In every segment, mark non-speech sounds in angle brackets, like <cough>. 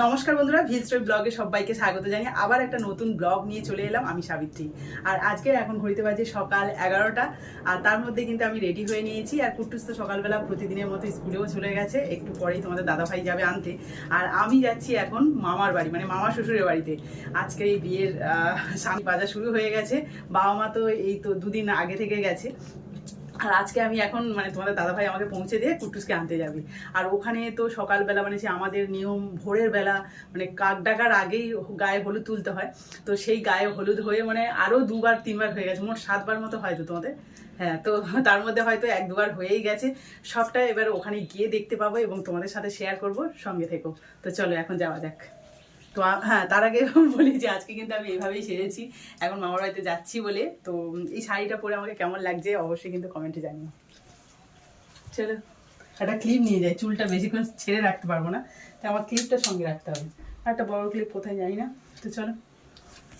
নমস্কার বন্ধুরা স্টোরি ব্লগে সবাইকে স্বাগত জানিয়ে আবার একটা নতুন ব্লগ নিয়ে চলে এলাম আমি সাবিত্রী। আর আজকে এখন ঘড়িতে বাজে সকাল এগারোটা, আর তার মধ্যে কিন্তু আমি রেডি হয়ে নিয়েছি। আর কুট্টুস তো সকালবেলা প্রতিদিনের মতো স্কুলেও চলে গেছে, একটু পরেই তোমাদের দাদাভাই যাবে আনতে। আর আমি যাচ্ছি এখন মামার বাড়ি মানে মামা শ্বশুরের বাড়িতে। আজকে এই বিয়ের স্বামী বাজার শুরু হয়ে গেছে, বাবা মা তো এই তো দুদিন আগে থেকে গেছে। আর আজকে আমি এখন মানে তোমাদের দাদাভাই আমাকে পৌঁছে দিয়ে কুটুসকে আনতে যাবে। আর ওখানে তো সকালবেলা মানে সে আমাদের নিয়ম, ভোরের বেলা মানে কাক ডাকার আগেই গায়ে হলুদ তুলতে হয়। তো সেই গায়ে হলুদ হয়ে মানে আরও দুবার, তিনবার হয়ে গেছে। মোট সাতবার মতো হয়তো তোমাদের? হ্যাঁ তো তার মধ্যে হয়তো এক, দুবার হয়েই গেছে। সবটা এবার ওখানে গিয়ে দেখতে পাবো এবং তোমাদের সাথে শেয়ার করব। সঙ্গে থেকো। তো চলো, এখন যাওয়া যাক। তো হ্যাঁ তার আগে বলি যে আজকে কিন্তু আমি এভাবেই সেরেছি এখন মামার বাড়িতে যাচ্ছি বলে। তো এই শাড়িটা পরে আমাকে কেমন লাগছে অবশ্যই কিন্তু কমেন্টে জানিও। চলো, একটা ক্লিপ নিয়ে যাই। চুলটা বেশিক্ষণ ছেড়ে রাখতে পারব না। তাই আমার ক্লিপটা সঙ্গে রাখতে হবে। একটা বড় ক্লিপ কোথায় জানি না। তো চলো।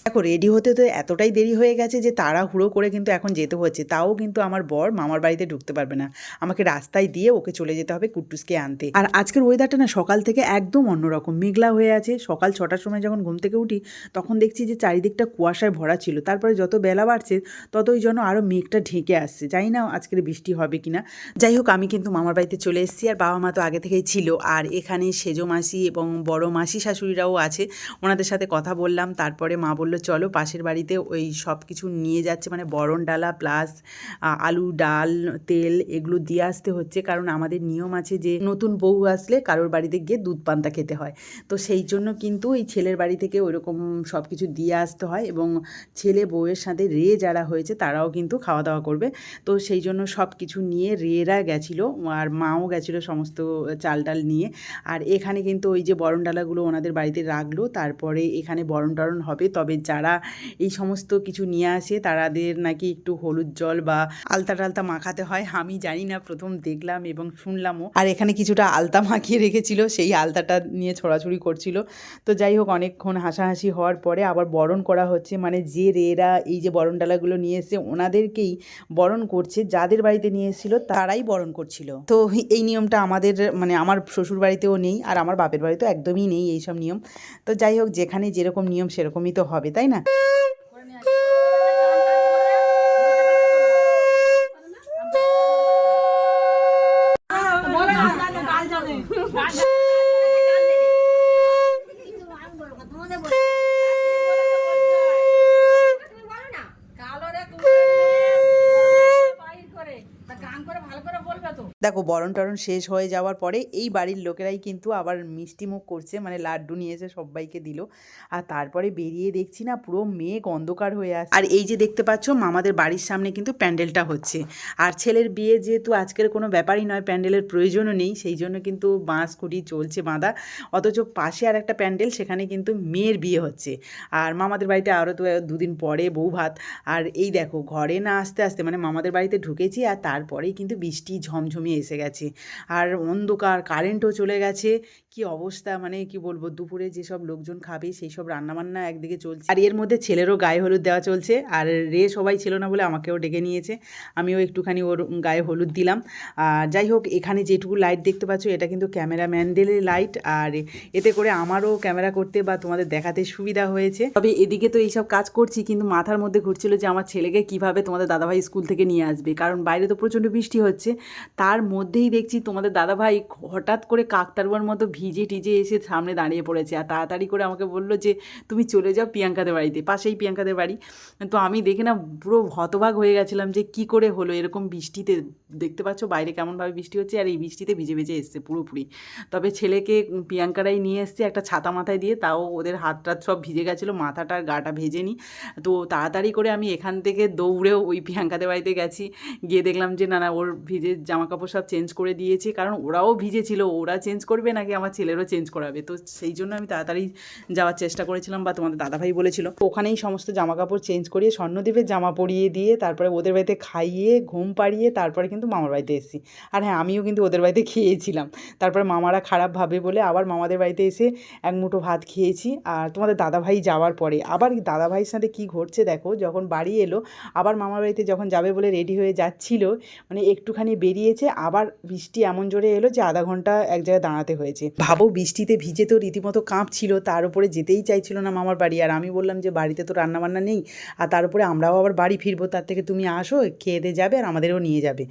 দেখো রেডি হতে তো এতটাই দেরি হয়ে গেছে যে তাড়াহুড়ো করে কিন্তু এখন যেতে হচ্ছে। তাও কিন্তু আমার বর মামার বাড়িতে ঢুকতে পারবে না। আমাকে রাস্তায় দিয়ে ওকে চলে যেতে হবে কুট্টুসকে আনতে। আর আজকের ওয়েদারটা না সকাল থেকে একদম অন্যরকম। মেঘলা হয়ে আছে। সকাল ছটার সময় যখন ঘুম থেকে উঠি, তখন দেখছি যে চারিদিকটা কুয়াশায় ভরা ছিল। তারপরে যত বেলা বাড়ছে, ততই যেন আরও মেঘটা ঢেকে আসছে। জানি না আজকের বৃষ্টি হবে কি না যাই হোক, আমি কিন্তু মামার বাড়িতে চলে এসেছি আর বাবা মা তো আগে থেকেই ছিল। আর এখানে সেজো মাসি এবং বড় মাসি শাশুড়িরাও আছে। ওনাদের সাথে কথা বললাম। তারপরে মা বলল চলো পাশের বাড়িতে ওই সব কিছু নিয়ে যাচ্ছে। মানে বরণ ডালা প্লাস আলু, ডাল, তেল এগুলো দিয়ে আসতে হচ্ছে। কারণ আমাদের নিয়ম আছে যে নতুন বউ আসলে কারোর বাড়িতে গিয়ে দুধ পান্তা খেতে হয়। তো সেই জন্য কিন্তু এই ছেলের বাড়ি থেকে ওইরকম সব কিছু দিয়ে আসতে হয় এবং ছেলে বউয়ের সাথে রে যারা হয়েছে তারাও কিন্তু খাওয়া দাওয়া করবে। তো সেই জন্য সব কিছু নিয়ে রেরা গেছিল আর মাও গেছিল সমস্ত চাল টাল নিয়ে। আর এখানে কিন্তু ওই যে বরণ ডালাগুলো ওনাদের বাড়িতে রাখল, তারপরে এখানে বরণ টরণ হবে। তবে যারা এই সমস্ত কিছু নিয়ে আসে তারাদের নাকি একটু হলুদ জল বা আলতা টালতা মাখাতে হয়, আমি জানি না, প্রথম দেখলাম এবং শুনলামও। আর এখানে কিছুটা আলতা মাখিয়ে রেখেছিল, সেই আলতাটা নিয়ে ছোড়াছুড়ি করছিল। তো যাই হোক, অনেকক্ষণ হাসাহাসি হওয়ার পরে আবার বরণ করা হচ্ছে। মানে যে রেরা এই যে বরণ ডালাগুলো নিয়ে এসে ওনাদেরকেই বরণ করছে। যাদের বাড়িতে নিয়ে এসেছিল, তারাই বরণ করছিল। তো এই নিয়মটা আমাদের মানে আমার শ্বশুর বাড়িতেও নেই, আর আমার বাপের বাড়িতেও একদমই নেই এইসব নিয়ম। তো যাই হোক, যেখানে যেরকম নিয়ম, সেরকমই তো হবে। তাই না? দেখো বরণ টরণ শেষ হয়ে যাওয়ার পরে এই বাড়ির লোকেরাই কিন্তু আবার মিষ্টি মুখ করছে মানে লাড্ডু নিয়ে এসে সবাইকে দিল। আর তারপরে বেরিয়ে দেখছি না, পুরো মেঘ অন্ধকার হয়ে আসে আর এই যে দেখতে পাচ্ছ, মামাদের বাড়ির সামনে কিন্তু প্যান্ডেলটা হচ্ছে। আর ছেলের বিয়ে যেহেতু আজকের কোনো ব্যাপারই নয়, প্যান্ডেলের প্রয়োজনও নেই, সেই জন্য কিন্তু বাঁশ কুটি চলছে বাঁধা। অথচ পাশে আর একটা প্যান্ডেল, সেখানে কিন্তু মেয়ের বিয়ে হচ্ছে। আর মামাদের বাড়িতে আরও তো দুদিন পরে বউ ভাত। আর এই দেখো, ঘরে না আসতে আসতে মানে মামাদের বাড়িতে ঢুকেছি, আর তারপরেই কিন্তু বৃষ্টি ঝমঝমিয়ে এসে গেছে। আর অন্ধকার কারেন্টও চলে গেছে। কি অবস্থা মানে কি বলব, দুপুরে যেসব লোকজন খাবে সেই সব রান্নাবান্না একদিকে চলছে। আর এর মধ্যে ছেলেরও গায়ে হলুদ দেওয়া চলছে। আর রে সবাই ছিল না বলে আমাকেও ডেকে নিয়েছে। আমিও একটুখানি ওর গায়ে হলুদ দিলাম। আর যাই হোক, এখানে যেটুকু লাইট দেখতে পাচ্ছ, এটা কিন্তু ক্যামেরা ম্যান্ডেলের লাইট আর এতে করে আমারও ক্যামেরা করতে বা তোমাদের দেখাতে সুবিধা হয়েছে। তবে এদিকে তো এইসব কাজ করছি, কিন্তু মাথার মধ্যে ঘুরছিল যে আমার ছেলেকে কীভাবে তোমাদের দাদাভাই স্কুল থেকে নিয়ে আসবে। কারণ বাইরে তো প্রচণ্ড বৃষ্টি হচ্ছে। তার মধ্যেই দেখছি তোমাদের দাদাভাই হঠাৎ করে কাকতারুয়ার মতো ভিজে টিজে এসে সামনে দাঁড়িয়ে পড়েছে আর তাড়াতাড়ি করে আমাকে বলল যে, তুমি চলে যাও প্রিয়াঙ্কাদের বাড়িতে, পাশেই প্রিয়াঙ্কাদের বাড়ি। তো আমি দেখে না পুরো হতবাক হয়ে গেছিলাম যে, কি করে হলো? এরকম বৃষ্টিতে দেখতে পাচ্ছ বাইরে কেমনভাবে বৃষ্টি হচ্ছে আর এই বৃষ্টিতে ভিজে ভিজে এসছে পুরোপুরি। তবে ছেলেকে প্রিয়াঙ্কারাই নিয়ে এসছে একটা ছাতা মাথায় দিয়ে, তাও ওদের হাত টাত সব ভিজে গেছিল, মাথাটা আর গাটা ভেজে নি তো তাড়াতাড়ি করে আমি এখান থেকে দৌড়েও ওই প্রিয়াঙ্কাদের বাড়িতে গেছি, গিয়ে দেখলাম যে, না না, ওর ভিজে জামা কাপড় সব চেঞ্জ করে দিয়েছি, কারণ ওরাও ভিজে ছিল ওরা চেঞ্জ করবে নাকি আমার ছেলেরও চেঞ্জ করাবে? তো সেই জন্য আমি তাড়াতাড়ি যাওয়ার চেষ্টা করেছিলাম বা তোমাদের দাদাভাই বলেছিল। ওখানেই সমস্ত জামা কাপড় চেঞ্জ করিয়ে, স্বর্ণদ্বীপের জামা পরিয়ে দিয়ে, তারপরে ওদের বাড়িতে খাইয়ে, ঘুম পাড়িয়ে, তারপরে কিন্তু মামার বাড়িতে এসেছি। আর হ্যাঁ আমিও কিন্তু ওদের বাড়িতে <laughs> খেয়েছিলাম। তারপরে মামারা খারাপ ভাবে বলে আবার মামাদের বাড়িতে এসে এক মুঠো ভাত খেয়েছি। আর তোমাদের দাদাভাই যাওয়ার পরে আবার দাদাভাইয়ের সাথে কি ঘটছে দেখো, যখন বাড়ি এলো, আবার মামার বাড়িতে যখন যাবে বলে রেডি হয়ে যাচ্ছিল মানে একটুখানি বেরিয়েছে আবার বৃষ্টি এমন জোরে এলো যে আধা ঘণ্টা এক জায়গায় দাঁড়াতে হয়েছে। ভাবো বৃষ্টিতে ভিজে তো রীতিমতো কাঁপছিল, তার উপরে যেতেই চাইছিল না মামার বাড়ি। আর আমি বললাম যে, বাড়িতে তো রান্নাবান্না নেই, আর তার উপরে আমরাও আবার বাড়ি ফিরবো, তার থেকে তুমি আসো, খেয়ে দিয়ে যাবে আর আমাদেরও নিয়ে যাবে।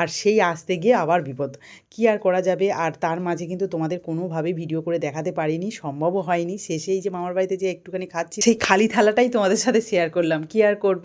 আর সেই আসতে গিয়ে আবার বিপদ। কি আর করা যাবে? আর তার মাঝে কিন্তু তোমাদের কোনোভাবে ভিডিও করে দেখাতে পারিনি, সম্ভবও হয়নি। শেষেই যে মামার বাড়িতে যে একটুখানি খাচ্ছি, সেই খালি থালাটাই তোমাদের সাথে শেয়ার করলাম। কি আর করব?